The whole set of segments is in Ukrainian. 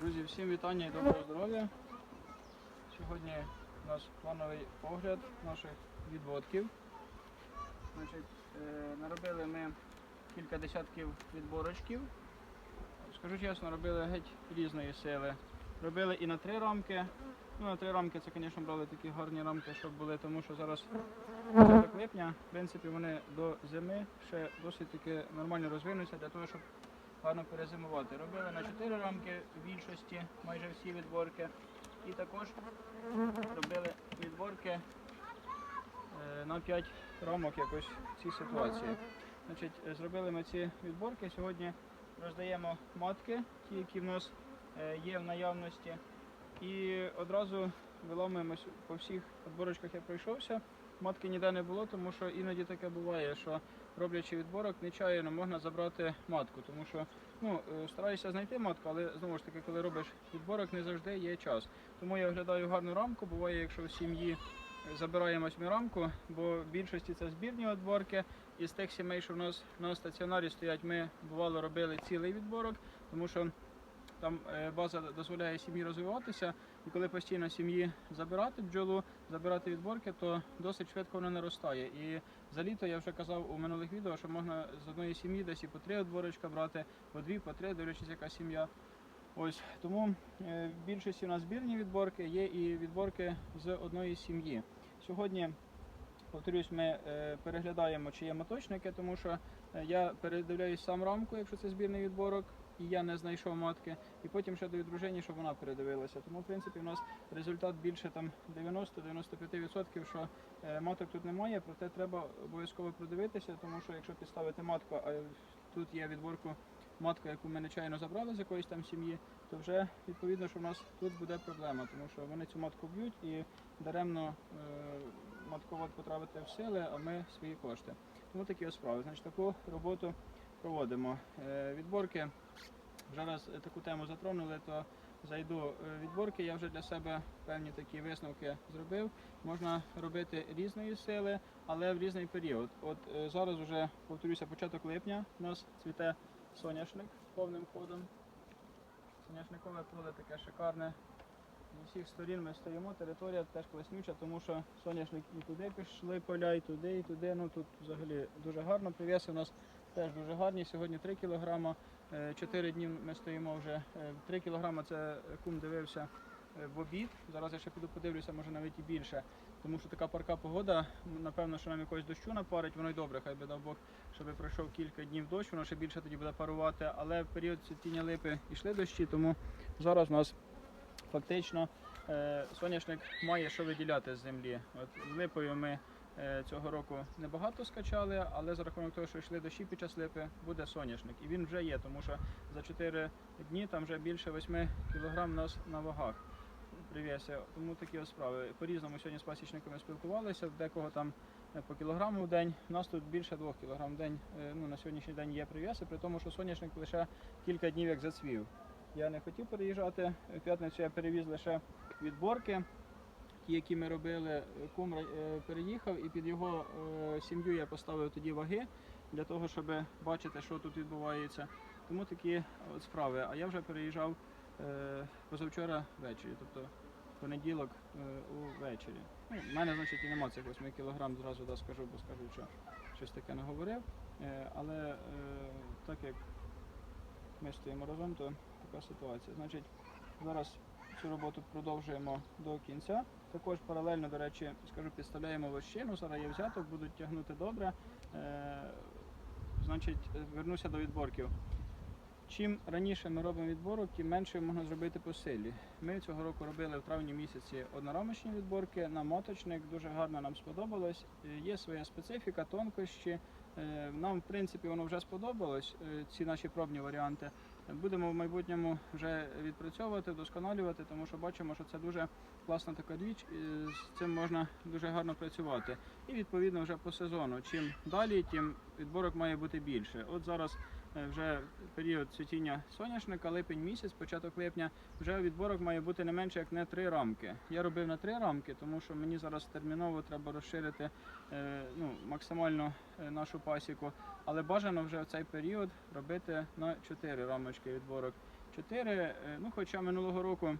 Друзі, всім вітання і доброго здоров'я. Сьогодні у нас плановий огляд наших відводків. Значить, е, наробили ми кілька десятків відборочків. Скажу чесно, робили геть різної сили. Робили і на три рамки. Ну, на три рамки це, звісно, брали такі гарні рамки, щоб були, тому що зараз липня, в принципі, вони до зими ще досить таки нормально розвинуться для того, щоб гарно перезимувати. Робили на 4 рамки в більшості, майже всі відборки. І також робили відборки е, на 5 рамок якось в цій ситуації. Значить, зробили ми ці відборки. Сьогодні роздаємо матки, ті, які в нас е, є в наявності. І одразу виламуємось по всіх відборочках, я пройшовся. Матки ніде не було, тому що іноді таке буває, що роблячи відборок, нечаянно можна забрати матку, тому що ну, е, стараюся знайти матку, але знову ж таки, коли робиш відборок, не завжди є час. Тому я оглядаю гарну рамку. Буває, якщо в сім'ї е, забираємо восьмі рамку, бо в більшості це збірні відборки. І з тих сімей, що в нас на стаціонарі стоять, ми бувало робили цілий відборок, тому що там е, база дозволяє сім'ї розвиватися, і коли постійно сім'ї забирати бджолу, забирати відборки, то досить швидко вона наростає. І за літо я вже казав у минулих відео, що можна з одної сім'ї десь і по три відборочка брати, по дві, по три, дивлячись, яка сім'я. Ось тому е, в більшості у нас збірні відборки, є і відборки з одної сім'ї. Сьогодні, повторюсь, ми е, переглядаємо, чи є моточники, тому що е, я передивляюсь сам рамку, якщо це збірний відборок, і я не знайшов матки, і потім ще даю дружині, щоб вона передивилася. Тому, в принципі, у нас результат більше там 90-95%, що е, маток тут немає, проте треба обов'язково продивитися, тому що якщо підставити матку, а тут є відборку матка, яку ми нечайно забрали з якоїсь там сім'ї, то вже відповідно, що в нас тут буде проблема, тому що вони цю матку б'ють і даремно е, матковод потравити в сили, а ми свої кошти. Тому такі ось справи. Значить, таку роботу проводимо. Е, відборки вже раз е, таку тему затронули, то зайду е, відборки. Я вже для себе певні такі висновки зробив. Можна робити різної сили, але в різний період. От зараз вже повторюся, початок липня у нас цвіте соняшник повним ходом. Соняшникове поле таке шикарне. З усіх сторін ми стоїмо, територія теж класнюча, тому що соняшник і туди пішли поля, і туди, і туди. Ну тут взагалі дуже гарно. Привіси у нас теж дуже гарні. Сьогодні 3 кілограма. 4 дні ми стоїмо вже. 3 кілограма це кум дивився е, в обід. Зараз я ще піду подивлюся, може навіть і більше. Тому що така парка погода, напевно, що нам якогось дощу напарить, воно й добре, хай би дав Бог, щоб пройшов кілька днів дощ, воно ще більше тоді буде парувати. Але в період цвітіння липи йшли дощі, тому зараз у нас фактично е, соняшник має що виділяти з землі. От з липою ми е, цього року небагато скачали, але за рахунок того, що йшли дощі під час липи, буде соняшник. І він вже є, тому що за 4 дні там вже більше 8 кг нас на вагах прив'язі. Тому такі ось справи. По-різному сьогодні з пасічниками спілкувалися, декого там е, по кілограму в день. У нас тут більше 2 кг в день. е, Ну, на сьогоднішній день є прив'язи, при тому, що соняшник лише кілька днів як зацвів. Я не хотів переїжджати. В п'ятницю я перевіз лише відборки, які ми робили. Кум е, переїхав і під його е, сім'ю я поставив тоді ваги для того, щоб бачити, що тут відбувається. Тому такі от справи. А я вже переїжджав е, позавчора ввечері, тобто понеділок е, увечері. Ну, мене, значить, і нема цих 8 кілограм, зразу да, скажу, бо скажу, що щось таке не говорив. Е, але е, так як ми стоїмо разом, то така ситуація. Значить, зараз цю роботу продовжуємо до кінця. Також паралельно, до речі, скажу, підставляємо лощину, зараз є взяток, будуть тягнути добре. Е, значить, вернуся до відборків. Чим раніше ми робимо відборок, тим менше можна зробити по силі. Ми цього року робили в травні місяці однорамочні відборки на моточник. Дуже гарно нам сподобалось. Е, Є своя специфіка, тонкощі. Е, Нам, в принципі, воно вже сподобалось, е, ці наші пробні варіанти. Будемо в майбутньому вже відпрацьовувати, вдосконалювати, тому що бачимо, що це дуже класна така річ, і з цим можна дуже гарно працювати. І відповідно вже по сезону. Чим далі, тим відборок має бути більше. От зараз вже період цвітіння соняшника, липень місяць, початок липня, вже відборок має бути не менше як не три рамки. Я робив на три рамки, тому що мені зараз терміново треба розширити е, ну, максимально е, нашу пасіку. Але бажано вже в цей період робити на чотири рамочки відборок. Чотири, е, ну хоча минулого року,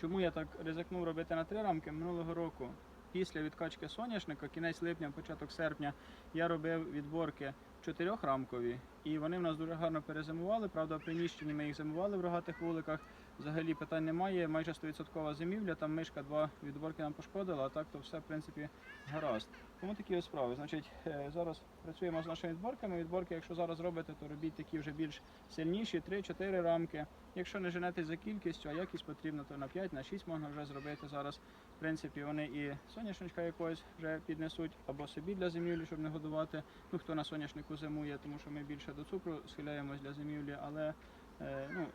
чому я так ризикнув робити на три рамки? Минулого року, після відкачки соняшника, кінець липня, початок серпня, я робив відборки чотирьохрамкові, і вони в нас дуже гарно перезимували. Правда, в приміщенні ми їх зимували в рогатих вуликах. Взагалі питань немає. Майже 100% зимівля, там мишка два відборки нам пошкодила, а так то все в принципі гаразд. Тому такі ось справи. Значить, е, зараз працюємо з нашими відборками. Відборки, якщо зараз робите, то робіть такі вже більш сильніші, 3-4 рамки. Якщо не женетесь за кількістю, а якість потрібна, то на 5, на 6 можна вже зробити зараз. В принципі, вони і соняшничка якогось вже піднесуть, або собі для зимівлі, щоб не годувати. Ну, хто на соняшнику зимує, тому що ми більше до цукру схиляємось для зимівлі, але е, ну,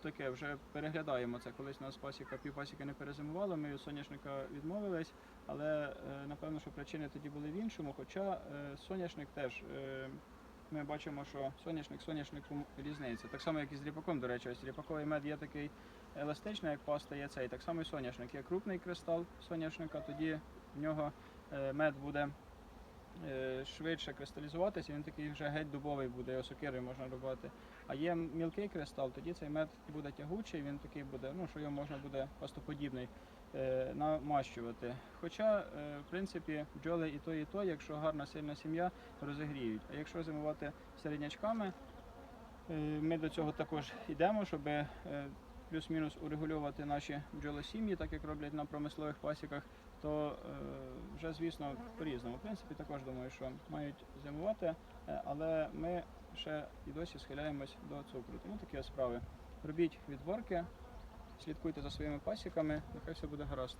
таке вже переглядаємо це. Колись у нас пасіка, півпасіки не перезимувала, ми від соняшника відмовились, але е, напевно, що причини тоді були в іншому. Хоча е, соняшник теж. Е, ми бачимо, що соняшник соняшнику різниця. Так само, як і з ріпаком, до речі, ось ріпаковий мед є такий еластичний, як паста є цей. Так само і соняшник. Є крупний кристал соняшника, тоді в нього мед буде швидше кристалізуватися, він такий вже геть дубовий буде, його сокирою можна робити. А є мілкий кристал, тоді цей мед буде тягучий, він такий буде, ну що його можна буде пастоподібний е, намащувати. Хоча, е, в принципі, бджоли і то, і то, якщо гарна сильна сім'я, розігріють. А якщо зимувати середнячками, е, ми до цього також йдемо, щоб е, плюс-мінус урегулювати наші бджолосім'ї, так як роблять на промислових пасіках, то е, вже, звісно, по-різному. В принципі, також думаю, що мають зимувати, е, але ми ще і досі схиляємось до цукру. Тому такі справи. Робіть відборки, слідкуйте за своїми пасіками, нехай все буде гаразд.